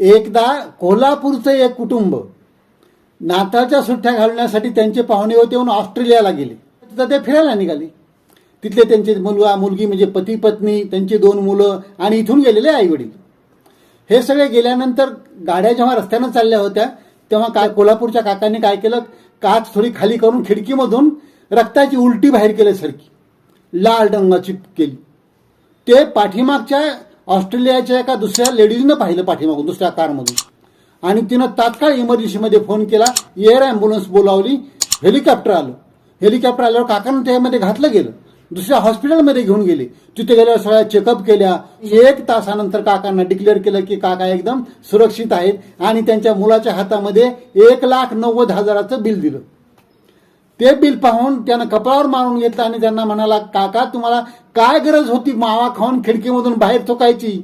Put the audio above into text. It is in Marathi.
एकदा कोल्हापूरचं एक कुटुंब नाताळच्या सुट्ट्या घालण्यासाठी त्यांचे पाहुणे होते म्हणून ऑस्ट्रेलियाला गेले. तिथं ते फिरायला निघाले. तिथले त्यांचे मुलगा मुलगी म्हणजे पती पत्नी त्यांची दोन मुलं आणि इथून गेलेले आईवडील. हे सगळे गेल्यानंतर गाड्या जेव्हा रस्त्यानं चालल्या होत्या तेव्हा काय कोल्हापूरच्या काकांनी काय केलं? काच थोडी खाली करून खिडकीमधून रक्ताची उलटी बाहेर केल्यासारखी लाल रंगाची केली. ते पाठीमागच्या ऑस्ट्रेलियाच्या एका दुसऱ्या लेडीजनं पाहिलं पाठीमागून दुसऱ्या कारमधून. आणि तिनं तात्काळ इमर्जन्सीमध्ये फोन केला एअर ॲम्ब्युलन्स बोलावली हेलिकॉप्टर आलं. हेलिकॉप्टर आल्यावर काकांना त्यामध्ये घातलं गेलं. दुसऱ्या हॉस्पिटलमध्ये घेऊन गेले. तिथे गेल्यावर सगळ्या चेकअप केल्या. एक तासानंतर काकांना डिक्लेअर केलं की काका एकदम सुरक्षित आहेत आणि त्यांच्या मुलाच्या हातामध्ये एक लाख नव्वद हजाराचं बिल दिलं. ते बिल पाहून त्यानं कपाळावर मारून घेतलं आणि त्यांना म्हणाला काका तुम्हाला काय गरज होती मावा खाऊन खिडकीमधून बाहेर थोकायची